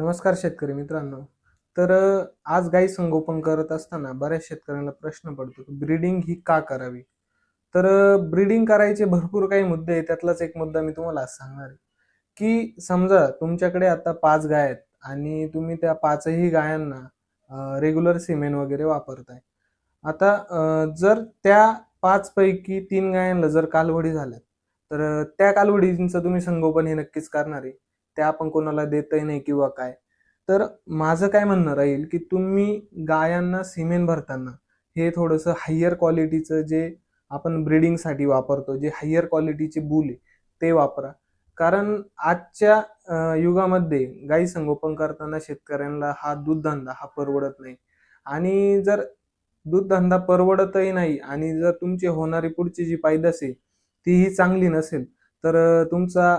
नमस्कार शेतकरी मित्रांनो. तर आज गाई संगोपन करत असताना बऱ्याच शेतकऱ्यांना प्रश्न पडतो की ब्रीडिंग ही का करावी? तर ब्रीडिंग करायचे भरपूर काही मुद्दे आहेत. त्यातलाच एक मुद्दा मी तुम्हाला आज सांगणार आहे की समजा तुमच्याकडे आता पाच गाय आहेत आणि तुम्ही त्या पाचही गायांना रेग्युलर सिमेंट वगैरे वापरताय. आता जर त्या पाचपैकी तीन गायांना जर कालवडी झाल्या तर त्या कालवडींचं तुम्ही संगोपन हे नक्कीच करणार आहे. त्या आपण कोणाला देतही नाही किंवा काय. तर माझं काय म्हणणं राहील की तुम्ही गायांना सिमेंट भरताना हे थोडंसं हायर क्वालिटीचं जे आपण ब्रीडिंगसाठी वापरतो जे हायर क्वालिटीचे बूल आहे ते वापरा. कारण आजच्या युगामध्ये गाई संगोपन करताना शेतकऱ्यांना हा दूधधंदा हा परवडत नाही. आणि जर दूधधंदा परवडतही नाही आणि जर तुमची होणारी पुढची जी पायदास आहे तीही चांगली नसेल तर तुमचा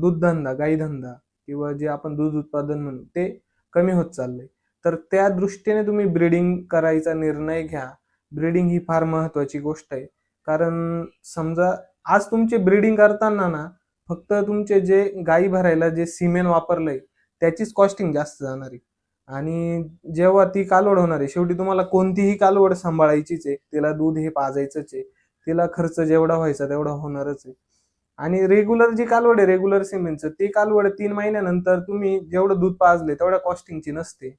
दूधधंदा दूध गाई धंदा किंवा जे आपण दूध उत्पादन म्हणू ते कमी होत चाललंय. तर त्या दृष्टीने तुम्ही ब्रीडिंग करायचा निर्णय घ्या. ब्रीडिंग ही फार महत्वाची गोष्ट आहे. कारण समजा आज तुमचे ब्रीडिंग करताना ना फक्त तुमचे जे गाई भरायला जे सिमेंट वापरलंय त्याचीच कॉस्टिंग जास्त जाणार आहे. आणि जेव्हा ती कालवड होणार आहे शेवटी तुम्हाला कोणतीही कालवड सांभाळायचीच आहे. तिला दूध हे पाजायचंच आहे. तिला खर्च जेवढा व्हायचा तेवढा होणारच आहे. आणि रेग्युलर जी कालवड आहे रेग्युलर सिमेंटचं ते कालवड तीन महिन्यानंतर तुम्ही जेवढं दूध पाजले तेवढ्या कॉस्टिंगची नसते.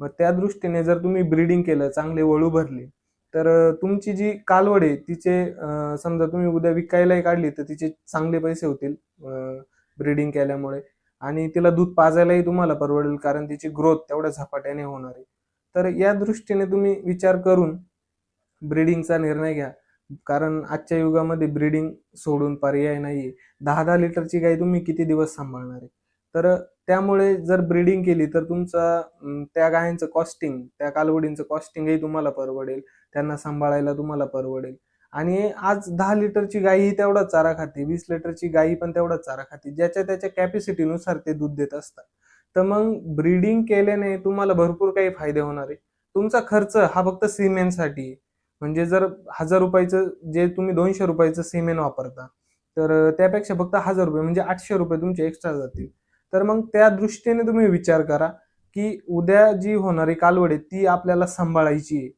मग त्या दृष्टीने जर तुम्ही ब्रीडिंग केलं चांगले वळू भरले तर तुमची जी कालवड आहे तिचे समजा तुम्ही उद्या विकायलाही काढली तर तिचे चांगले पैसे होतील ब्रीडिंग केल्यामुळे. आणि तिला दूध पाजायलाही तुम्हाला परवडेल कारण तिची ग्रोथ तेवढ्या झपाट्याने होणार आहे. तर या दृष्टीने तुम्ही विचार करून ब्रीडिंगचा निर्णय घ्या. कारण आजच्या युगामध्ये ब्रीडिंग सोडून पर्याय नाहीये. दहा दहा लिटरची गाय तुम्ही किती दिवस सांभाळणार आहे? तर त्यामुळे जर ब्रीडिंग केली तर तुमचा त्या गायांचं कॉस्टिंग त्या कालवडींचं कॉस्टिंगही तुम्हाला परवडेल. त्यांना सांभाळायला तुम्हाला परवडेल. आणि आज दहा लिटरची गायही तेवढा चारा खाते वीस लिटरची गायी पण तेवढा चारा खाते. ज्याच्या त्याच्या कॅपॅसिटीनुसार ते दूध देत असतात. तर मग ब्रीडिंग केल्याने तुम्हाला भरपूर काही फायदे होणार आहे. तुमचा खर्च हा फक्त सिमेंटसाठी आहे. म्हणजे जर हजार रुपयाचं जे तुम्ही दोनशे रुपयाचं सिमेंट वापरता तर त्यापेक्षा फक्त हजार रुपये म्हणजे आठशे रुपये तुमचे एक्स्ट्रा जातील. तर मग त्या दृष्टीने तुम्ही विचार करा की उद्या जी होणारी कालवड आहे ती आपल्याला सांभाळायची आहे.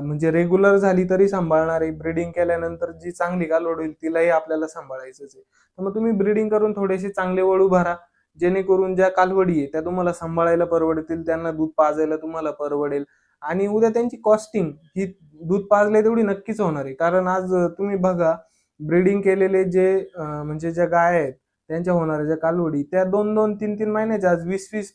म्हणजे रेग्युलर झाली तरी सांभाळणार आहे ब्रीडिंग केल्यानंतर जी चांगली कालवड होईल तिलाही आपल्याला सांभाळायचंच आहे. तर मग तुम्ही ब्रीडिंग करून थोडेसे चांगले वळू भरा जेणेकरून ज्या कालवडी आहे त्या तुम्हाला सांभाळायला परवडतील त्यांना दूध पाजायला तुम्हाला परवडेल. आणि उद्या त्यांची कॉस्टिंग ही दूध पाजले तेवढी नक्कीच होणार आहे. कारण आज तुम्ही बघा ब्रीडिंग केलेले जे म्हणजे ज्या गाय आहेत त्यांच्या होणाऱ्या ज्या कालवडी त्या दोन दोन तीन तीन महिन्याच्या आज वीस वीस